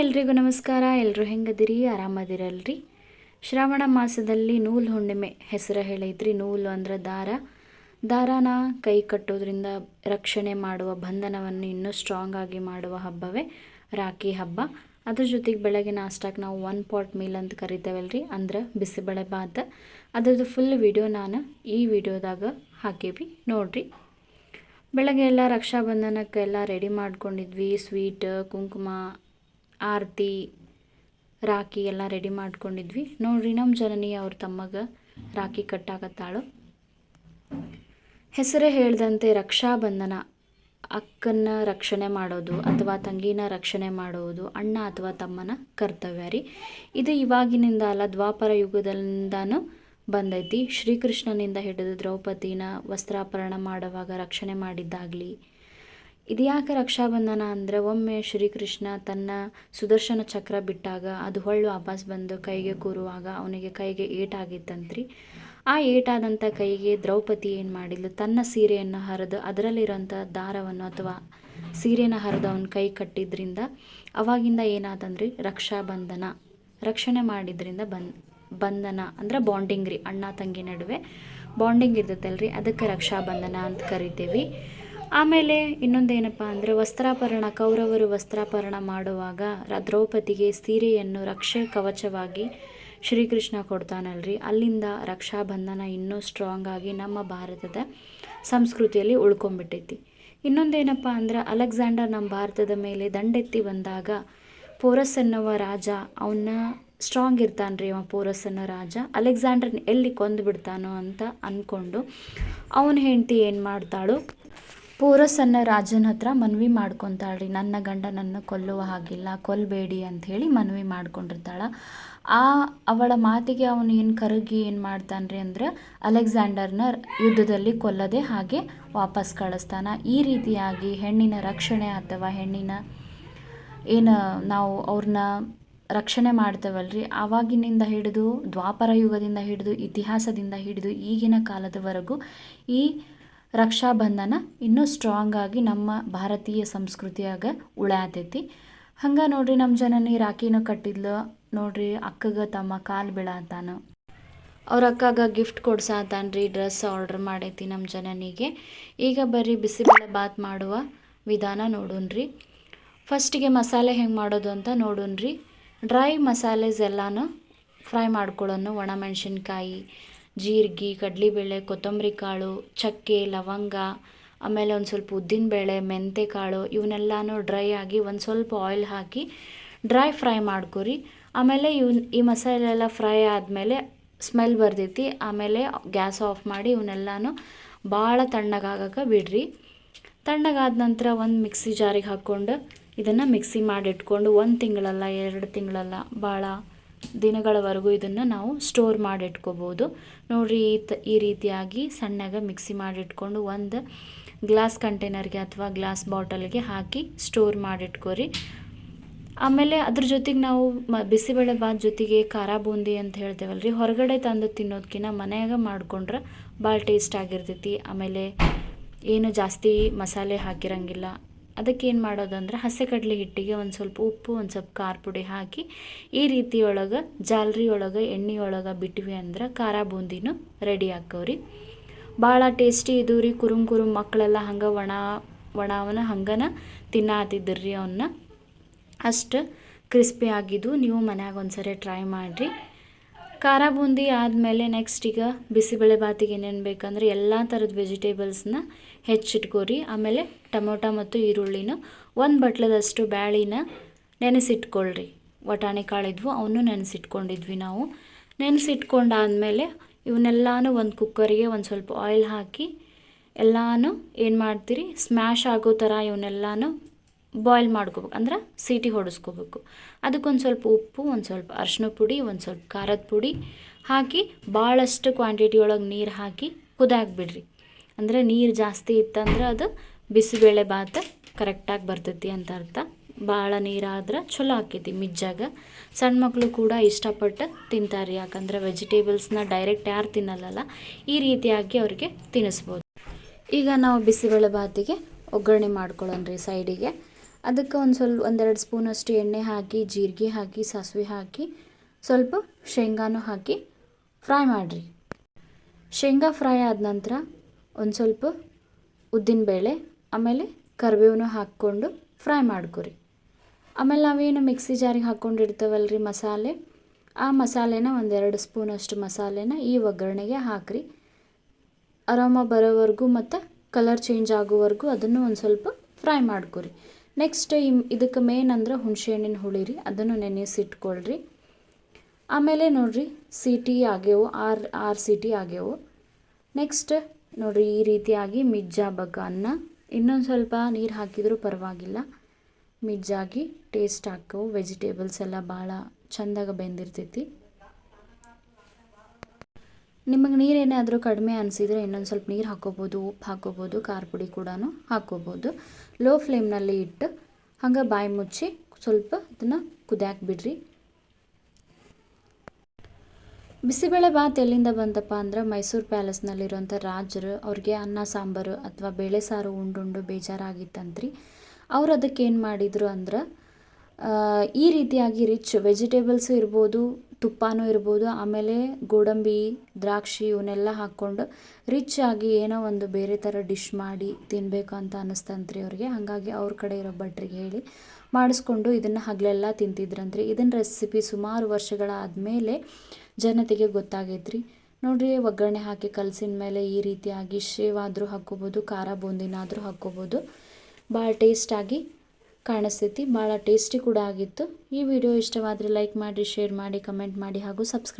ಎಲ್ರಿಗೂ ನಮಸ್ಕಾರ. ಎಲ್ಲರೂ ಹೆಂಗದಿರಿ? ಆರಾಮದಿರಲ್ರಿ? ಶ್ರಾವಣ ಮಾಸದಲ್ಲಿ ನೂಲು ಹುಣ್ಣಿಮೆ ಹೆಸರು ಹೇಳಿದ್ರಿ. ನೂಲು ಅಂದ್ರೆ ದಾರ. ದಾರಾನ ಕೈ ಕಟ್ಟೋದ್ರಿಂದ ರಕ್ಷಣೆ ಮಾಡುವ ಬಂಧನವನ್ನು ಇನ್ನೂ ಸ್ಟ್ರಾಂಗ್ ಆಗಿ ಮಾಡುವ ಹಬ್ಬವೇ ರಾಖಿ ಹಬ್ಬ. ಅದ್ರ ಜೊತೆಗೆ ಬೆಳಗ್ಗೆ ನಾಷ್ಟಕ್ಕೆ ನಾವು ಒನ್ ಪಾಟ್ ಮೀಲ್ ಅಂತ ಕರಿತೇವಲ್ರಿ. ಅಂದ್ರೆ ಬಿಸಿಬೇಳೆ ಬಾತ್ ಅದ್ರದ್ದು ಫುಲ್ ವಿಡಿಯೋ ನಾನು ಈ ವಿಡಿಯೋದಾಗ ಹಾಕೀವಿ. ನೋಡ್ರಿ. ಬೆಳಗ್ಗೆ ಎಲ್ಲ ರಕ್ಷಾಬಂಧನಕ್ಕೆಲ್ಲ ರೆಡಿ ಮಾಡ್ಕೊಂಡಿದ್ವಿ. ಸ್ವೀಟ್ ಕುಂಕುಮ ಆರತಿ, ರಾಖಿ ಎಲ್ಲ ರೆಡಿ ಮಾಡ್ಕೊಂಡಿದ್ವಿ. ನೋಡ್ರಿ ನಮ್ಮ ಜನನಿ ಅವ್ರ ತಮ್ಮಗ ರಾಖಿ ಕಟ್ಟಾಕತ್ತಾಳು. ಹೆಸರೇ ಹೇಳ್ದಂತೆ ರಕ್ಷಾಬಂಧನ ಅಕ್ಕನ ರಕ್ಷಣೆ ಮಾಡೋದು ಅಥವಾ ತಂಗಿನ ರಕ್ಷಣೆ ಮಾಡುವುದು ಅಣ್ಣ ಅಥವಾ ತಮ್ಮನ ಕರ್ತವ್ಯ ರೀ. ಇದು ಇವಾಗಿನಿಂದ ಅಲ್ಲ, ದ್ವಾಪರ ಯುಗದಿಂದನೂ ಬಂದೈತಿ. ಶ್ರೀಕೃಷ್ಣನಿಂದ ಹಿಡಿದು ದ್ರೌಪದಿನ ವಸ್ತ್ರಾಪರಣ ಮಾಡುವಾಗ ರಕ್ಷಣೆ ಮಾಡಿದ್ದಾಗಲಿ ಇದು ಯಾಕೆ ರಕ್ಷಾಬಂಧನ ಅಂದರೆ ಒಮ್ಮೆ ಶ್ರೀಕೃಷ್ಣ ತನ್ನ ಸುದರ್ಶನ ಚಕ್ರ ಬಿಟ್ಟಾಗ ಅದು ಹೊಳ್ಳು ವಾಪಸ್ ಬಂದು ಕೈಗೆ ಕೂರುವಾಗ ಅವನಿಗೆ ಕೈಗೆ ಏಟಾಗಿತ್ತಂತ್ರಿ. ಆ ಏಟಾದಂಥ ಕೈಗೆ ದ್ರೌಪದಿ ಏನು ಮಾಡಿದ್ಲು? ತನ್ನ ಸೀರೆಯನ್ನು ಹರಿದು ಅದರಲ್ಲಿರೋಂಥ ದಾರವನ್ನು ಅಥವಾ ಸೀರೆನ ಹರಿದು ಅವನ ಕೈ ಕಟ್ಟಿದ್ರಿಂದ ಅವಾಗಿಂದ ಏನಾದಂದ್ರಿ ರಕ್ಷಾಬಂಧನ. ರಕ್ಷಣೆ ಮಾಡಿದ್ರಿಂದ ಬಂದ್ ಬಂಧನ ಅಂದ್ರೆ ಬಾಂಡಿಂಗ್ ರೀ, ಅಣ್ಣ ತಂಗಿ ನಡುವೆ. ಬಾಂಡಿಂಗ್ ಇರ್ತೈತಲ್ರಿ, ಅದಕ್ಕೆ ರಕ್ಷಾಬಂಧನ ಅಂತ ಕರಿತೀವಿ. ಆಮೇಲೆ ಇನ್ನೊಂದೇನಪ್ಪ ಅಂದರೆ ವಸ್ತ್ರಾಪರಣ, ಕೌರವರು ವಸ್ತ್ರಾಪರಣ ಮಾಡುವಾಗ ದ್ರೌಪದಿಗೆ ಸೀರೆಯನ್ನು ರಕ್ಷೆ ಕವಚವಾಗಿ ಶ್ರೀಕೃಷ್ಣ ಕೊಡ್ತಾನಲ್ರಿ. ಅಲ್ಲಿಂದ ರಕ್ಷಾಬಂಧನ ಇನ್ನೂ ಸ್ಟ್ರಾಂಗ್ ಆಗಿ ನಮ್ಮ ಭಾರತದ ಸಂಸ್ಕೃತಿಯಲ್ಲಿ ಉಳ್ಕೊಂಡ್ಬಿಟ್ಟೈತಿ. ಇನ್ನೊಂದೇನಪ್ಪ ಅಂದ್ರೆ ಅಲೆಕ್ಸಾಂಡರ್ ನಮ್ಮ ಭಾರತದ ಮೇಲೆ ದಂಡೆತ್ತಿ ಬಂದಾಗ ಪೋರಸ್ ಎನ್ನುವ ರಾಜ ಅವನ್ನ ಸ್ಟ್ರಾಂಗ್ ಇರ್ತಾನ್ರಿ ಅವ ಪೋರಸ್ ಅನ್ನೋ ರಾಜ. ಅಲೆಕ್ಸಾಂಡರ್ನ ಎಲ್ಲಿ ಕೊಂದು ಬಿಡ್ತಾನೋ ಅಂತ ಅಂದ್ಕೊಂಡು ಅವನ ಹೆಂಡತಿ ಏನು ಮಾಡ್ತಾಳು? ಪೋರಸ್ ಅನ್ನೋ ರಾಜನ ಹತ್ರ ಮನವಿ ಮಾಡ್ಕೊತಾಳ್ರಿ. ನನ್ನ ಗಂಡ ನನ್ನ ಕೊಲ್ಲುವ ಹಾಗಿಲ್ಲ ಕೊಲ್ಲಬೇಡಿ ಹೇಳಿ ಮನವಿ ಮಾಡ್ಕೊಂಡಿರ್ತಾಳೆ. ಆ ಅವಳ ಮಾತಿಗೆ ಅವನು ಏನು ಕರಗಿ ಏನು ಮಾಡ್ತಾನ್ರಿ ಅಂದ್ರೆ ಅಲೆಕ್ಸಾಂಡರ್ನ ಯುದ್ಧದಲ್ಲಿ ಕೊಲ್ಲದೆ ಹಾಗೆ ವಾಪಸ್ ಕಳಿಸ್ತಾನ. ಈ ರೀತಿಯಾಗಿ ಹೆಣ್ಣಿನ ರಕ್ಷಣೆ ಅಥವಾ ಹೆಣ್ಣಿನ ಏನು ನಾವು ಅವ್ರನ್ನ ರಕ್ಷಣೆ ಮಾಡ್ತೇವಲ್ರಿ. ಆವಾಗಿನಿಂದ ಹಿಡಿದು ದ್ವಾಪರ ಯುಗದಿಂದ ಹಿಡಿದು ಇತಿಹಾಸದಿಂದ ಹಿಡಿದು ಈಗಿನ ಕಾಲದವರೆಗೂ ಈ ರಕ್ಷಾಬಂಧನ ಇನ್ನೂ ಸ್ಟ್ರಾಂಗ್ ಆಗಿ ನಮ್ಮ ಭಾರತೀಯ ಸಂಸ್ಕೃತಿಯಾಗ ಉಳ್ಯಾತೈತಿ. ಹಂಗೆ ನೋಡ್ರಿ ನಮ್ಮ ಜನನಿ ರಾಖಿನ ಕಟ್ಟಿದ್ಲು, ನೋಡ್ರಿ ಅಕ್ಕಗ ತಮ್ಮ ಕಾಲು ಬೀಳತ್ತಾನ ಅವ್ರ ಅಕ್ಕಾಗ ಗಿಫ್ಟ್ ಕೊಡ್ಸಾತಾನ್ರಿ ಡ್ರೆಸ್ ಆರ್ಡ್ರ್ ಮಾಡೈತಿ ನಮ್ಮ ಜನನಿಗೆ. ಈಗ ಬರೀ ಬಿಸಿಬೇಳೆ ಬಾತ್ ಮಾಡುವ ವಿಧಾನ ನೋಡೋಣ್ರಿ ಫಸ್ಟಿಗೆ ಮಸಾಲೆ ಹೆಂಗೆ ಮಾಡೋದು ಅಂತ ನೋಡೋಣ್ರಿ ಡ್ರೈ ಮಸಾಲೆಸ್ ಎಲ್ಲಾನು ಫ್ರೈ ಮಾಡ್ಕೊಳ್ಳೋನು ಒಣಮೆಣಸಿನ್ಕಾಯಿ ಜೀರಿಗೆ, ಕಡಲೆಬೇಳೆ, ಕೊತ್ತಂಬರಿ ಕಾಳು, ಚಕ್ಕೆ, ಲವಂಗ, ಆಮೇಲೆ ಒಂದು ಸ್ವಲ್ಪ ಉದ್ದಿನಬೇಳೆ ಮೆಂತೆ ಕಾಳು ಇವನ್ನೆಲ್ಲನೂ ಡ್ರೈ ಆಗಿ ಒಂದು ಸ್ವಲ್ಪ ಆಯಿಲ್ ಹಾಕಿ ಡ್ರೈ ಫ್ರೈ ಮಾಡ್ಕೊರಿ. ಆಮೇಲೆ ಇವನ್ ಈ ಮಸಾಲೆ ಎಲ್ಲ ಫ್ರೈ ಆದಮೇಲೆ ಸ್ಮೆಲ್ ಬರ್ತೈತಿ. ಆಮೇಲೆ ಗ್ಯಾಸ್ ಆಫ್ ಮಾಡಿ ಇವನ್ನೆಲ್ಲನೂ ಭಾಳ ತಣ್ಣಗಾಗಕ್ಕೆ ಬಿಡ್ರಿ. ತಣ್ಣಗಾದ ನಂತರ ಒಂದು ಮಿಕ್ಸಿ ಜಾರಿಗೆ ಹಾಕ್ಕೊಂಡು ಇದನ್ನು ಮಿಕ್ಸಿ ಮಾಡಿಟ್ಕೊಂಡು ಒಂದು ತಿಂಗಳಲ್ಲ, ಎರಡು ತಿಂಗಳಲ್ಲ ಭಾಳ ದಿನಗಳವರೆಗೂ ಇದನ್ನು ನಾವು ಸ್ಟೋರ್ ಮಾಡಿಟ್ಕೋಬೋದು. ನೋಡಿರಿ ಈ ತ, ಈ ರೀತಿಯಾಗಿ ಸಣ್ಣಗೆ ಮಿಕ್ಸಿ ಮಾಡಿಟ್ಕೊಂಡು ಒಂದು ಗ್ಲಾಸ್ ಕಂಟೈನರ್ಗೆ ಅಥವಾ ಗ್ಲಾಸ್ ಬಾಟಲ್ಗೆ ಹಾಕಿ ಸ್ಟೋರ್ ಮಾಡಿಟ್ಕೋರಿ. ಆಮೇಲೆ ಅದ್ರ ಜೊತೆಗೆ ನಾವು ಮ ಬಿಸಿಬೇಳೆ ಬಾತ್ ಜೊತೆಗೆ ಖಾರ ಬೂಂದಿ ಅಂತ ಹೇಳ್ತೇವಲ್ಲ ರೀ ಹೊರಗಡೆ ತಂದು ತಿನ್ನೋದಕ್ಕಿಂತ ಮನೆಯಾಗ ಮಾಡ್ಕೊಂಡ್ರೆ ಭಾಳ ಟೇಸ್ಟ್ ಆಗಿರ್ತೈತಿ. ಆಮೇಲೆ ಏನು ಜಾಸ್ತಿ ಮಸಾಲೆ ಹಾಕಿರಂಗಿಲ್ಲ. ಅದಕ್ಕೆ ಏನು ಮಾಡೋದಂದ್ರೆ ಹಸಿ ಕಡಲೆ ಹಿಟ್ಟಿಗೆ ಒಂದು ಸ್ವಲ್ಪ ಉಪ್ಪು, ಒಂದು ಸ್ವಲ್ಪ ಖಾರ ಪುಡಿ ಹಾಕಿ ಈ ರೀತಿ ಒಳಗೆ ಜಾಲ್ರಿ ಒಳಗೆ ಎಣ್ಣೆ ಒಳಗೆ ಬಿಟ್ವಿ ಅಂದ್ರೆ ಖಾರ ಬೂಂದಿನೂ ರೆಡಿ ಹಾಕೋರಿ ಭಾಳ ಟೇಸ್ಟಿ ಇದು ರೀ, ಕುರುಮ್ ಕುರುಮ್ ಮಕ್ಕಳೆಲ್ಲ ಹಂಗೆ ಒಣ, ಒಣವನ ಹಂಗನ ತಿನ್ನಾತಿದ್ರಿ ಅವನ್ನ ಅಷ್ಟು ಕ್ರಿಸ್ಪಿ ಆಗಿದ್ದು ನೀವು ಮನ್ಯಾಗ ಒಂದ್ಸರಿ ಟ್ರೈ ಮಾಡಿರಿ. ಖಾರ ಬೂಂದಿ ಆದಮೇಲೆ ನೆಕ್ಸ್ಟ್ ಈಗ ಬಿಸಿಬೇಳೆ ಬಾತಿಗೆ ಏನೇನು ಬೇಕಂದರೆ ಎಲ್ಲ ಥರದ ವೆಜಿಟೇಬಲ್ಸ್ನ ಹೆಚ್ಚಿಟ್ಕೋರಿ. ಆಮೇಲೆ ಟೊಮೊಟೊ ಮತ್ತು ಈರುಳ್ಳಿನ ಒಂದು ಬಟ್ಲದಷ್ಟು ಬ್ಯಾಳಿನ ನೆನೆಸಿಟ್ಕೊಳ್ಳ್ರಿ ವಟಾಣಿ ಕಾಳಿದ್ವು, ಅವನ್ನೂ ನೆನೆಸಿಟ್ಕೊಂಡಿದ್ವಿ ನಾವು. ನೆನೆಸಿಟ್ಕೊಂಡಾದಮೇಲೆ ಇವನ್ನೆಲ್ಲನೂ ಒಂದು ಕುಕ್ಕರಿಗೆ ಒಂದು ಸ್ವಲ್ಪ ಆಯಿಲ್ ಹಾಕಿ, ಎಲ್ಲನೂ ಏನು ಮಾಡ್ತೀರಿ ಸ್ಮ್ಯಾಶ್ ಆಗೋ ಥರ ಇವನ್ನೆಲ್ಲನೂ ಬಾಯ್ಲ್ ಮಾಡ್ಕೋಬೇಕು, ಅಂದ್ರೆ ಸೀಟಿ ಹೊಡಿಸ್ಕೋಬೇಕು. ಅದಕ್ಕೊಂದು ಸ್ವಲ್ಪ ಉಪ್ಪು, ಒಂದು ಸ್ವಲ್ಪ ಅರಿಶಿನ ಪುಡಿ, ಒಂದು ಸ್ವಲ್ಪ ಖಾರದ ಪುಡಿ ಹಾಕಿ ಭಾಳಷ್ಟು ಕ್ವಾಂಟಿಟಿ ಒಳಗೆ ನೀರು ಹಾಕಿ ಕುದಾಕ್ಬಿಡ್ರಿ. ಅಂದರೆ ನೀರು ಜಾಸ್ತಿ ಇತ್ತಂದ್ರೆ ಅದು ಬಿಸಿಬೇಳೆ ಭಾತ ಕರೆಕ್ಟಾಗಿ ಬರ್ತೈತಿ ಅಂತ ಅರ್ಥ. ಭಾಳ ನೀರಾದ್ರೆ ಚಲೋ ಆಕೈತಿ ಮಿಜ್ಜಾಗ. ಸಣ್ಣ ಮಕ್ಕಳು ಕೂಡ ಇಷ್ಟಪಟ್ಟು ತಿಂತಾರೆ, ಯಾಕಂದ್ರೆ ವೆಜಿಟೇಬಲ್ಸ್ನ ಡೈರೆಕ್ಟ್ ಯಾರು ತಿನ್ನಲ್ಲಲ್ಲ, ಈ ರೀತಿಯಾಗಿ ಅವ್ರಿಗೆ ತಿನ್ನಿಸ್ಬೋದು. ಈಗ ನಾವು ಬಿಸಿಬೇಳೆ ಭಾತಿಗೆ ಒಗ್ಗರಣೆ ಮಾಡ್ಕೊಳ್ಳೋಣ ರೀ ಸೈಡಿಗೆ ಅದಕ್ಕೆ ಒಂದು ಸ್ವಲ್ಪ ಒಂದೆರಡು ಸ್ಪೂನಷ್ಟು ಎಣ್ಣೆ ಹಾಕಿ, ಜೀರಿಗೆ ಹಾಕಿ, ಸಾಸಿವೆ ಹಾಕಿ, ಸ್ವಲ್ಪ ಶೇಂಗಾನು ಹಾಕಿ ಫ್ರೈ ಮಾಡಿರಿ. ಶೇಂಗಾ ಫ್ರೈ ಆದ ನಂತರ ಒಂದು ಸ್ವಲ್ಪ ಉದ್ದಿನಬೇಳೆ ಆಮೇಲೆ ಕರಿಬೇವನು ಹಾಕ್ಕೊಂಡು ಫ್ರೈ ಮಾಡ್ಕೊರಿ. ಆಮೇಲೆ ನಾವೇನು ಮಿಕ್ಸಿ ಜಾರಿಗೆ ಹಾಕ್ಕೊಂಡಿರ್ತೇವಲ್ಲ ರೀ ಮಸಾಲೆ? ಆ ಮಸಾಲೆನ ಒಂದೆರಡು ಸ್ಪೂನಷ್ಟು ಮಸಾಲೆನ ಈ ಒಗ್ಗರಣೆಗೆ ಹಾಕಿರಿ. ಆರಾಮ ಬರೋವರೆಗೂ ಮತ್ತು ಕಲರ್ ಚೇಂಜ್ ಆಗೋವರೆಗೂ ಅದನ್ನು ಒಂದು ಸ್ವಲ್ಪ ಫ್ರೈ ಮಾಡ್ಕೊರಿ. ನೆಕ್ಸ್ಟ್ ಇದಕ್ಕೆ ಮೇನ್ ಅಂದ್ರೆ ಹುಣಸೆಹಣ್ಣಿನ ಹುಳಿ ರೀ, ಅದನ್ನು ನೆನೆಸಿಟ್ಕೊಳ್ರಿ. ಆಮೇಲೆ ನೋಡಿರಿ ಸಿಟಿ ಆಗ್ಯವು ಆರು ಆರು ಸಿಟಿ ಆಗ್ಯವು. ನೆಕ್ಸ್ಟ್ ನೋಡಿರಿ, ಈ ರೀತಿಯಾಗಿ ಮಿಜ್ಜಾಗಬೇಕು ಅನ್ನ ಇನ್ನೊಂದು ಸ್ವಲ್ಪ ನೀರು ಹಾಕಿದರೂ ಪರವಾಗಿಲ್ಲ. ಮಿಜ್ಜಾಗಿ ಟೇಸ್ಟ್ ಹಾಕವು ವೆಜಿಟೇಬಲ್ಸ್ ಎಲ್ಲ ಭಾಳ ಚಂದಾಗ ಬೆಂದಿರ್ತೈತಿ. ನಿಮಗೆ ನೀರೇನಾದರೂ ಕಡಿಮೆ ಅನಿಸಿದರೆ ಇನ್ನೊಂದು ಸ್ವಲ್ಪ ನೀರು ಹಾಕೋಬೋದು, ಉಪ್ಪು ಹಾಕೋಬೋದು, ಖಾರ ಪುಡಿ ಕೂಡ ಹಾಕೋಬೋದು. ಲೋ ಫ್ಲೇಮ್ನಲ್ಲಿ ಇಟ್ಟು ಹಂಗೆ ಬಾಯಿ ಮುಚ್ಚಿ ಸ್ವಲ್ಪ ಅದನ್ನು ಕುದಿಯಾಕೆ ಬಿಡ್ರಿ. ಬಿಸಿಬೇಳೆ ಭಾತ್ ಎಲ್ಲಿಂದ ಬಂತಪ್ಪ ಅಂದ್ರೆ ಮೈಸೂರು ಪ್ಯಾಲೇಸ್ನಲ್ಲಿರುವಂಥ ರಾಜರು ಅವ್ರಿಗೆ ಅನ್ನ, ಸಾಂಬಾರು ಅಥವಾ ಬೇಳೆ ಸಾರು ಉಂಡುಂಡು ಬೇಜಾರಾಗಿತ್ತಂತ್ರಿ. ಅವ್ರು ಅದಕ್ಕೆ ಏನು ಮಾಡಿದರು ಅಂದ್ರೆ ಈ ರೀತಿಯಾಗಿ ರಿಚ್ ವೆಜಿಟೇಬಲ್ಸು ಇರ್ಬೋದು ತುಪ್ಪನೂ ಇರ್ಬೋದು, ಆಮೇಲೆ ಗೋಡಂಬಿ, ದ್ರಾಕ್ಷಿ ಇವನ್ನೆಲ್ಲ ಹಾಕ್ಕೊಂಡು ರಿಚ್ ಆಗಿ ಏನೋ ಒಂದು ಬೇರೆ ಥರ ಡಿಶ್ ಮಾಡಿ ತಿನ್ನಬೇಕು ಅಂತ ಅನ್ನಿಸ್ತಂತ್ರಿ ಅವ್ರಿಗೆ. ಹಾಗಾಗಿ ಅವ್ರ ಕಡೆ ಇರೋ ಭಟ್ರಿಗೆ ಹೇಳಿ ಮಾಡಿಸ್ಕೊಂಡು ಇದನ್ನು ಹಗಲೆಲ್ಲ ತಿಂತಿದ್ರಂತ್ರಿ. ಇದನ್ನ ರೆಸಿಪಿ ಸುಮಾರು ವರ್ಷಗಳಾದಮೇಲೆ ಜನತೆಗೆ ಗೊತ್ತಾಗೈತ್ರಿ. ನೋಡಿರಿ, ಒಗ್ಗರಣೆ ಹಾಕಿ ಕಲಸಿನ ಮೇಲೆ ಈ ರೀತಿಯಾಗಿ ಶೇವ್ ಆದರೂ ಹಾಕ್ಕೋಬೋದು, ಖಾರ ಬೂಂದಿನಾದರೂ ಹಾಕ್ಕೋಬೋದು. ಭಾಳ ಟೇಸ್ಟಾಗಿ ಕಾಣಿಸ್ತೈತಿ ಭಾಳ ಟೇಸ್ಟಿ ಕೂಡ ಆಗಿತ್ತು. ಈ ವಿಡಿಯೋ ಇಷ್ಟವಾದರೆ ಲೈಕ್ ಮಾಡಿ, ಶೇರ್ ಮಾಡಿ, ಕಮೆಂಟ್ ಮಾಡಿ ಹಾಗೂ ಸಬ್ಸ್ಕ್ರೈಬ್